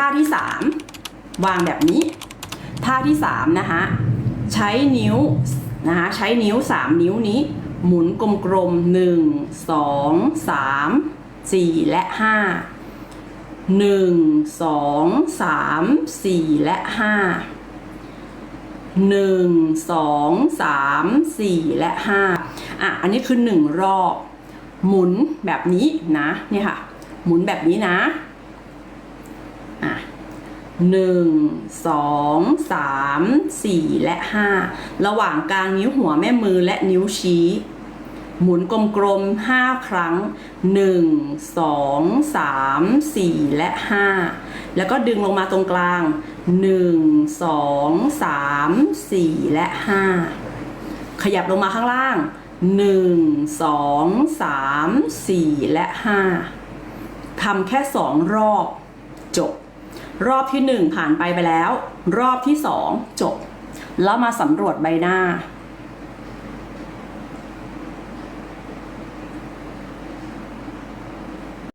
ท่าที่สามวางแบบนี้ ท่าที่สามนะคะใช้นิ้วนะคะใช้นิ้วสามนิ้วนี้ หมุนกลมๆหนึ่งสองสามสี่และห้าหนึ่งสองสามสี่และห้าหนึ่งสองสามสี่และห้าอะ อันนี้คือหนึ่งรอบ หมุนแบบนี้นะ เนี่ยค่ะ หมุนแบบนี้นะอะ หนึ่งสองสามสี่และห้าระหว่างกลางนิ้วหัวแม่มือและนิ้วชี้ หมุนกลมๆห้าครั้งหนึ่งสองสามสี่และห้าแล้วก็ดึงลงมาตรงกลางหนึ่งสองสามสี่และห้าขยับลงมาข้างล่างหนึ่งสองสามสี่และห้าทำแค่สองรอบจบ รอบที่หนึ่งผ่านไปไปแล้ว รอบที่สองจบ แล้วมาสำรวจใบหน้า